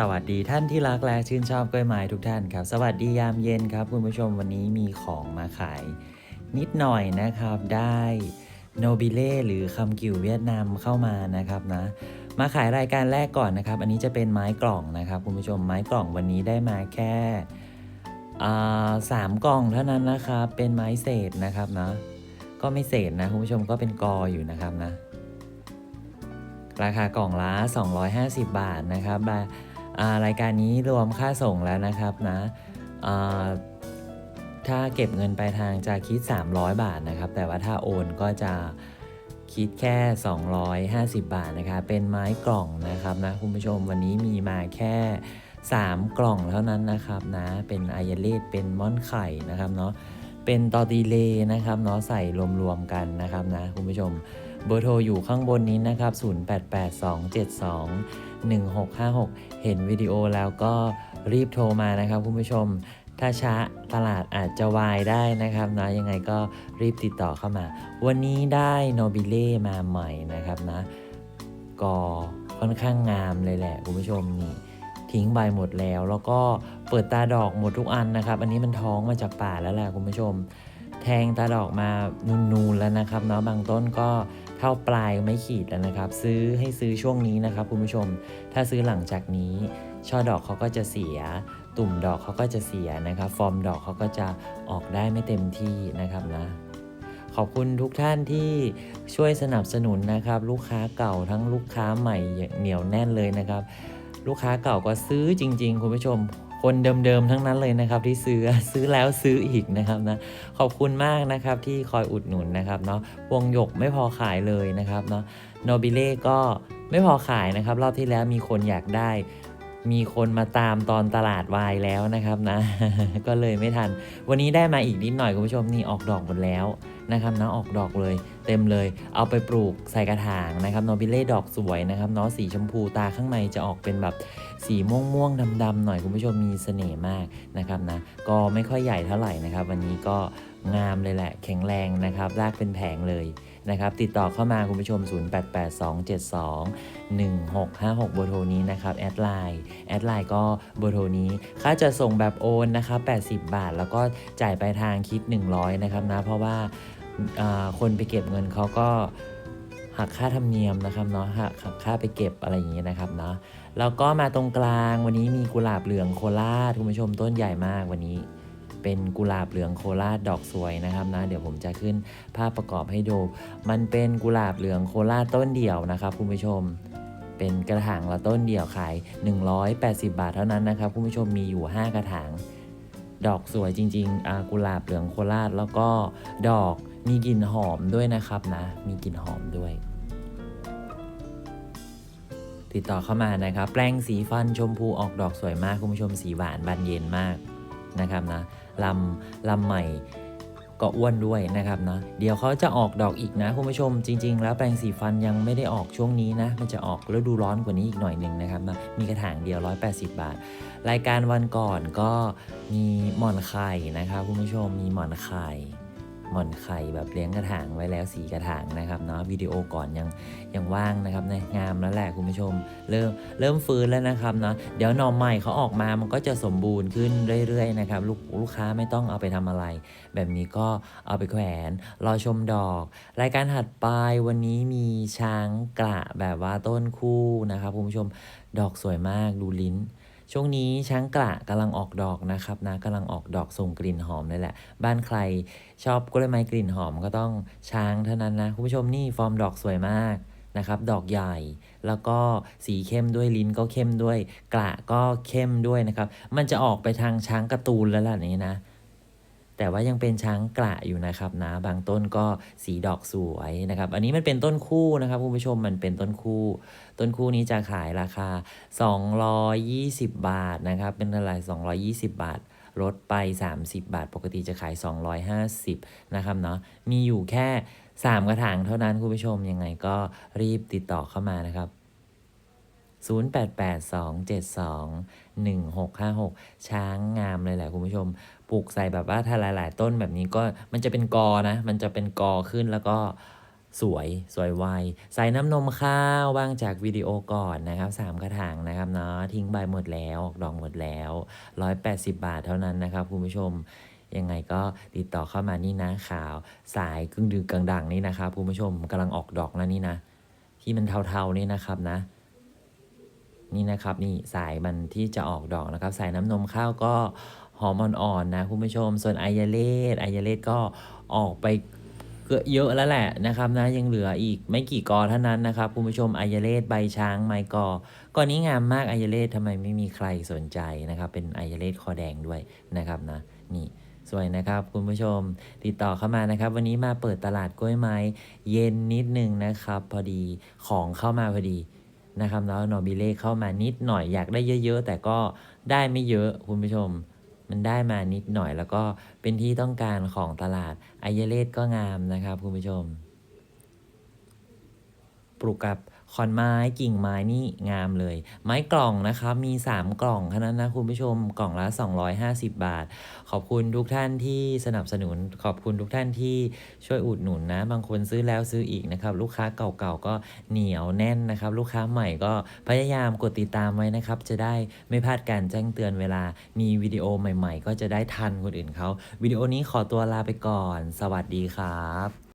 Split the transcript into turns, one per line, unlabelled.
สวัสดีท่านที่รักและชื่นชอบกล้วยไม้ทุกท่านครับ สวัสดียามเย็นครับคุณผู้ชมวันนี้มีของมาขายนิดหน่อยนะครับได้โนบิเล่หรือคำกิวเวียดนามเข้ามานะครับนะ มาขายรายการแรกก่อนนะครับ อันนี้จะเป็นไม้กล่องนะครับคุณผู้ชมไม้กล่องวันนี้ได้มาแค่สามกล่องเท่านั้นนะครับเป็นไม้เศษนะครับนะก็ไม่เศษนะคุณผู้ชมก็เป็นกออยู่นะครับนะ ราคากล่องละ250 บาทนะครับบาอ่า รายการนี้รวมค่าส่งแล้วนะครับนะถ้าเก็บเงินปลายทางจะคิด 300 บาทนะครับ แต่ว่าถ้าโอนก็จะคิดแค่ 250 บาทนะครับเป็นไม้กล่องนะครับนะคุณผู้ชมวันนี้มีมาแค่ 3 กล่องเท่านั้นนะครับนะเป็นอายเลดเป็นม่อนไข่นะครับเนาะเป็นตอตีเลนะครับเนาะใส่รวมๆกันนะครับนะคุณผู้ชมเบอร์โทรอยู่ข้างบนนี้นะครับ 1656 เห็นวิดีโอแล้วก็รีบโทรมานะครับคุณผู้ชม ถ้าช้าตลาดอาจจะวายได้นะครับนะยังไงก็รีบติดต่อเข้ามา วันนี้ได้โนบิเล่มาใหม่นะครับนะก็ค่อนข้างงามเลยแหละคุณผู้ชมนี่ทิ้งใบหมดแล้ว แล้วก็เปิดตาดอกหมดทุกอันนะครับ อันนี้มันท้องมาจากป่าแล้วแหละคุณผู้ชม แทงตาดอกมานูนๆแล้วนะครับเนาะบางต้นก็เท่าปลายไม่ขีดแล้วนะครับ ซื้อให้ซื้อช่วงนี้นะครับคุณผู้ชม ถ้าซื้อหลังจากนี้ ช่อดอกเขาก็จะเสีย ตุ่มดอกเขาก็จะเสียนะครับ ฟอร์มดอกเขาก็จะออกได้ไม่เต็มที่นะครับนะขอบคุณทุกท่านที่ช่วยสนับสนุนนะครับ ลูกค้าเก่าทั้งลูกค้าใหม่อย่างเหนียวแน่นเลยนะครับ ลูกค้าเก่าก็ซื้อจริง ๆ คุณผู้ชม คนเดิมๆทั้งนั้นเลยนะครับ ที่ซื้อซื้อแล้วซื้ออีกนะครับนะขอบคุณมากนะครับที่คอยอุดหนุนนะครับเนาะวงหยกไม่พอขายเลยนะครับเนาะโนบิเล่ก็ไม่พอขายนะครับ รอบที่แล้วมีคนอยากได้ มีคนมาตามตอนตลาดวายแล้วนะครับนะ ก็เลยไม่ทัน วันนี้ได้มาอีกนิดหน่อยคุณผู้ชมนี่ออกดอกหมดแล้วนะครับนะออกดอกเลย เต็มเลย เอาไปปลูกใส่กระถางนะครับโนบิเล่ดอกสวยนะครับเนาะสีชมพูตาข้างในจะออกเป็นแบบสีม่วงม่วงๆดำๆหน่อยคุณผู้ชมมีเสน่ห์มากนะครับนะก็ไม่ค่อยใหญ่เท่าไหร่นะครับ วันนี้ก็งามเลยแหละ แข็งแรงนะครับรากเป็นแผงเลยนะครับ ติดต่อเข้ามาคุณผู้ชม 0882721656เบอร์โทรนี้นะครับ แอดไลน์แอดไลน์ก็เบอร์โทรนี้ ค่าจะส่งแบบโอนนะครับ 80 บาท แล้วก็จ่ายปลายทางคิด 100 นะครับนะ เพราะว่า คนไปเก็บเงินเขาก็หักค่าธรรมเนียมนะครับเนาะหักหักค่าไปเก็บอะไรอย่างเงี้ยนะครับเนาะแล้วก็มาตรงกลางวันนี้มีกุหลาบเหลืองโคราชคุณผู้ชมต้นใหญ่มากวันนี้ เป็นกุหลาบเหลืองโคราชดอกสวยนะครับนะเดี๋ยวผมจะขึ้นภาพประกอบให้ดู มันเป็นกุหลาบเหลืองโคราชต้นเดี่ยวนะครับคุณผู้ชม เป็นกระถางละต้นเดี่ยวขาย 180 บาทเท่านั้นนะครับคุณผู้ชมมีอยู่ 5 กระถาง ดอกสวยจริงๆกุหลาบเหลืองโคราชแล้วก็ดอก มีกลิ่นหอมด้วยนะครับนะ มีกลิ่นหอมด้วย ติดต่อเข้ามานะครับ แปลงสีฟันชมพูออกดอกสวยมาก คุณผู้ชมสีหวานบานเย็นมากนะครับนะลำลำใหม่ก็อ้วนด้วยนะครับนะเดี๋ยวเขาจะออกดอกอีกนะคุณผู้ชมจริง ๆ แล้วแปรงสีฟันยังไม่ได้ออกช่วงนี้นะ มันจะออกฤดูร้อนกว่านี้อีกหน่อยหนึ่งนะครับนะมีกระถางเดียว 180 บาท รายการวันก่อนก็มีหมอนไข่นะครับคุณผู้ชมมีหมอนไข่ หมอนไข่แบบเลี้ยงกระถางไว้แล้วสีกระถางนะครับเนาะวิดีโอก่อนยังยังว่างนะครับนะงามแล้วแหละคุณผู้ชม เริ่มเริ่มฟื้นแล้วนะครับเนาะเดี๋ยวหน่อใหม่เขาออกมามันก็จะสมบูรณ์ขึ้นเรื่อยๆนะครับลูกลูกค้าไม่ต้องเอาไปทำอะไร แบบนี้ก็เอาไปแขวนรอชมดอก รายการถัดไปวันนี้มีช้างกระแบบว่าต้นคู่นะครับคุณผู้ชมดอกสวยมากดูลิ้น ช่วงนี้ช้างกระกำลังออกดอกนะครับนะกำลังออกดอกส่งกลิ่นหอมเลยแหละ บ้านใครชอบกล้วยไม้กลิ่นหอมก็ต้องช้างเท่านั้นนะคุณผู้ชมนี่ฟอร์มดอกสวยมากนะครับดอกใหญ่แล้วก็สีเข้มด้วยลิ้นก็เข้มด้วย กระก็เข้มด้วยนะครับ มันจะออกไปทางช้างการ์ตูนแล้วล่ะนี้นะ แต่ว่ายังเป็นช้างกระอยู่นะครับนะ บางต้นก็สีดอกสวยนะครับ อันนี้มันเป็นต้นคู่นะครับคุณผู้ชมมันเป็นต้นคู่ ต้นคู่นี้จะขายราคา 220 บาทนะครับ เป็นอะไร220 บาทลดไป 30 บาท ปกติจะขาย 250 นะครับเนาะ มีอยู่แค่ 3 กระถางเท่านั้นคุณผู้ชมยังไงก็รีบติดต่อเข้ามานะครับ 0882721656 ช้างงามเลยแหละคุณผู้ชม ปลูกใส่แบบว่าถ้าหลาย ๆ ต้นแบบนี้ก็มันจะเป็นกอนะ มันจะเป็นกอขึ้นแล้วก็สวยสวยไวใส่น้ำนมข้าวว่างจากวิดีโอก่อนนะครับสามกระถางนะครับเนาะทิ้งใบหมดแล้วออกดอกหมดแล้ว 180 บาทเท่านั้นนะครับคุณผู้ชมยังไงก็ติดต่อเข้ามานี่นะข่าวสายกึ่งดึกกลางดังนี่นะครับคุณผู้ชมกำลังออกดอกแล้วนี่นะ ที่มันเทาๆนี่นะครับนะ นี่นะครับนี่สายมันที่จะออกดอกนะครับ สายน้ำนมข้าวก็หอมอ่อนๆนะคุณผู้ชม ส่วนไอยาเลสไอยาเลสก็ออกไปเกือบเยอะแล้วแหละนะครับนะยังเหลืออีกไม่กี่กอเท่านั้นนะครับคุณผู้ชมไอยาเลสใบช้างไมกอก็นี้งามมากไอยาเลสทำไมไม่มีใครสนใจนะครับ เป็นไอยาเลสคอแดงด้วยนะครับนะนี่สวยนะครับคุณผู้ชมติดต่อเข้ามานะครับ วันนี้มาเปิดตลาดกล้วยไม้ เย็นนิดนึงนะครับ พอดีของเข้ามาพอดี นะครับแล้วนอบิเล่เข้ามานิดหน่อยอยากได้เยอะๆ แต่ก็ได้ไม่เยอะคุณผู้ชม มันได้มานิดหน่อย แล้วก็เป็นที่ต้องการของตลาดไอเยเลตก็งามนะครับคุณผู้ชม ปลูกกับ ขอนไม้กิ่งไม้นี่งามเลย ไม้กล่องนะครับมี 3 กล่องเท่านั้นนะคุณผู้ชมกล่องละ 250 บาท ขอบคุณทุกท่านที่สนับสนุน ขอบคุณทุกท่านที่ช่วยอุดหนุนนะ บางคนซื้อแล้วซื้ออีกนะครับ ลูกค้าเก่าๆก็เหนียวแน่นนะครับ ลูกค้าใหม่ก็พยายามกดติดตามไว้นะครับ จะได้ไม่พลาดการแจ้งเตือนเวลามีวิดีโอใหม่ ๆ ก็จะได้ทันคนอื่นเขาวิดีโอนี้ขอตัวลาไปก่อน สวัสดีครับ